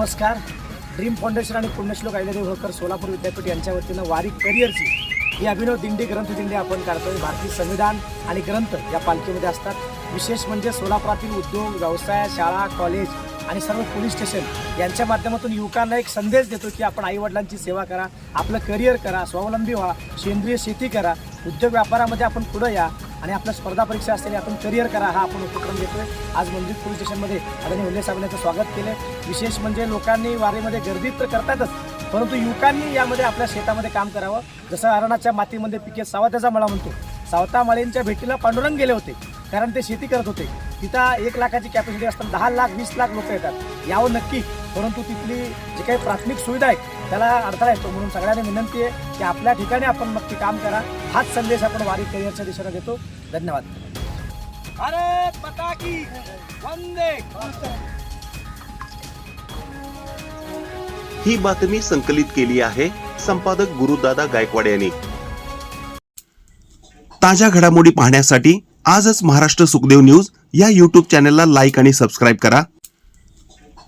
नमस्कार. Dream foundation आणि पुण्यश्लोक अहिल्यादेवी होळकर सोलापूर विद्यापीठ यांच्या वतीनं वारी करिअरची ही अभिनव दिंडी ग्रंथ दिंडी आपण काढतोय. भारतीय संविधान आणि ग्रंथ या पालखीमध्ये असतात. विशेष म्हणजे सोलापुरातील उद्योग व्यवसाय शाळा कॉलेज आणि सर्व पोलीस स्टेशन यांच्या माध्यमातून युवकांना एक संदेश देतो की आपण आईवडिलांची सेवा करा आपलं करिअर करा स्वावलंबी व्हा सेंद्रिय शेती करा उद्योग व्यापारामध्ये आपण पुढं या. आणि आपल्या स्पर्धा परीक्षा असलेली आपण करिअर करा हा आपण उपक्रम घेतोय. आज मंदिर पोलीस स्टेशनमध्ये आदरणीय हुल्ले साहेबांनी याचं स्वागत केलं विशेष म्हणजे लोकांनी वारीमध्ये गर्दी तर करतातच परंतु युवकांनी यामध्ये आपल्या शेतामध्ये काम करावं. जसं अरणाच्या मातीमध्ये पिके सावत्याचा मळा म्हणतो. सावता माळींच्या भेटीला पांडुरंग गेले होते कारण ते शेती करत होते. तिथं एक लाखाची कॅपॅसिटी असताना दहा लाख वीस लाख लोक येतात. यावं नक्की परंतु तिथली जी काही प्राथमिक सुविधा आहे त्याला अडथळा येतो. म्हणून सगळ्यांनी विनंती आहे की आपल्या ठिकाणी आपण नक्की काम करा. हाच संदेश आपण वारी करिअरच्या दिशेने देतो. धन्यवाद. भारत माता की वंदे ही बातमी संकलित केली आहे संपादक गुरुदादा गायकवाड यांनी. ताज्या घडामोडी पाहण्यासाठी आजच महाराष्ट्र सुखदेव न्यूज या यूट्यूब चॅनलला लाईक आणि सबस्क्राईब करा.